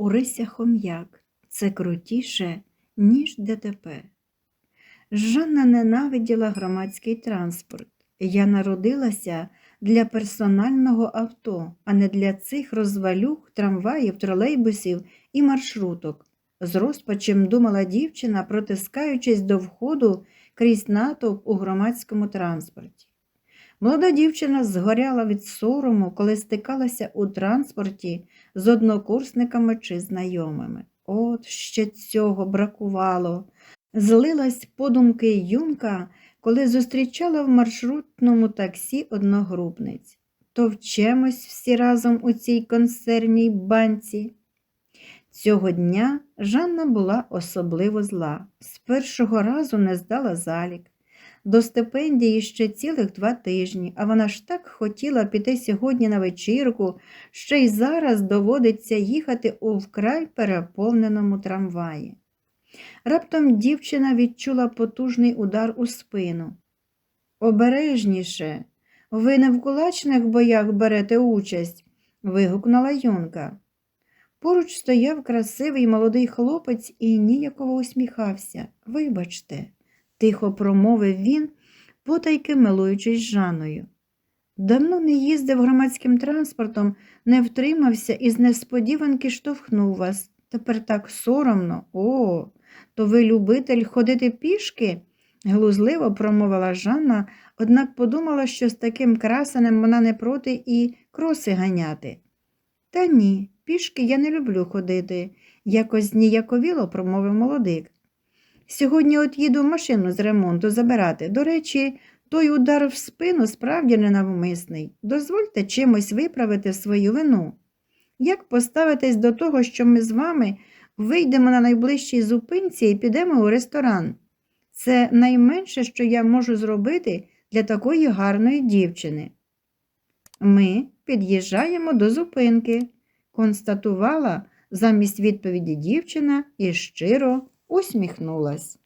Орися Хом'як це крутіше, ніж ДТП. Жанна ненавиділа громадський транспорт. Я народилася для персонального авто, а не для цих розвалюх, трамваїв, тролейбусів і маршруток. З розпачем думала дівчина, протискаючись до входу крізь натовп у громадському транспорті. Молода дівчина згоряла від сорому, коли стикалася у транспорті з однокурсниками чи знайомими. От ще цього бракувало. Злилась подумки юнка, коли зустрічала в маршрутному таксі одногрупниць. Товчемось всі разом у цій консервній банці. Цього дня Жанна була особливо зла. З першого разу не здала залік. До стипендії ще цілих два тижні, а вона ж так хотіла піти сьогодні на вечірку, що й зараз доводиться їхати у вкрай переповненому трамваї. Раптом дівчина відчула потужний удар у спину. Обережніше, ви не в кулачних боях берете участь, вигукнула юнка. Поруч стояв красивий молодий хлопець і ніяково усміхався. Вибачте, тихо промовив він, потайки милуючись Жанною. Давно не їздив громадським транспортом, не втримався і з несподіванки штовхнув вас. Тепер так соромно. О, то ви любитель ходити пішки? глузливо промовила Жанна, однак подумала, що з таким красенем вона не проти і кроси ганяти. Та ні, пішки я не люблю ходити, якось зніяковіло промовив молодик. Сьогодні от їду машину з ремонту забирати. До речі, той удар в спину справді ненавмисний. Дозвольте чимось виправити свою вину. Як поставитись до того, що ми з вами вийдемо на найближчій зупинці і підемо у ресторан? Це найменше, що я можу зробити для такої гарної дівчини. Ми під'їжджаємо до зупинки, констатувала замість відповіді дівчина і щиро усміхнулась.